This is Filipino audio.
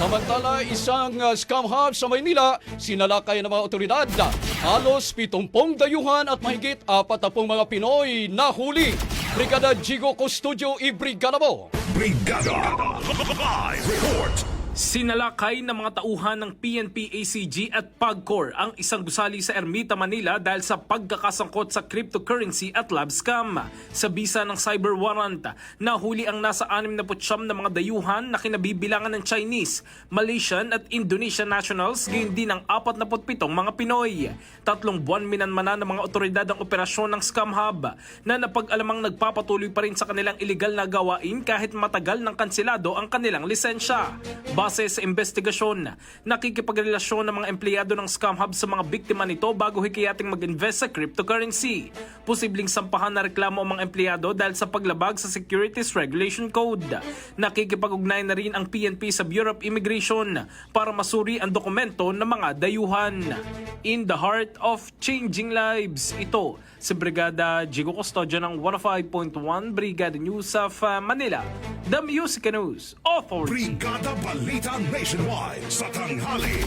Samantala, isang uh, scam hub sa Maynila, sinalakay ng mga otoridad. Halos 70 dayuhan at mahigit 40 mga Pinoy nahuli. Brigada Jigo Custodio i-brigada mo. Brigada Live Report Sinalakay ng mga tauhan ng PNP ACG at PAGCOR ang isang gusali sa Ermita, Manila dahil sa pagkakasangkot sa cryptocurrency at lab scam. Sa bisa ng cyber warrant, nahuli ang nasa 69 na mga dayuhan na kinabibilangan ng Chinese, Malaysian at Indonesian nationals, gayon din ang 47 mga Pinoy. Tatlong buwan minanmana ng mga otoridad ang operasyon ng scam hub na napag-alamang nagpapatuloy pa rin sa kanilang illegal na gawain kahit matagal ng kansilado ang kanilang lisensya. Base sa investigasyon, nakikipagrelasyon ng mga empleyado ng scam hub sa mga biktima nito bago hikayating mag-invest sa cryptocurrency. Posibleng sampahan na reklamo ang mga empleyado dahil sa paglabag sa Securities Regulation Code. Nakikipag-ugnay na rin ang PNP sa Bureau of Immigration para masuri ang dokumento ng mga dayuhan. In the heart of changing lives, ito si Brigada Jigo Custodio ng 105.1 Brigada News of uh, Manila, The Music News Authority. Brigada Balita Nationwide sa tanghali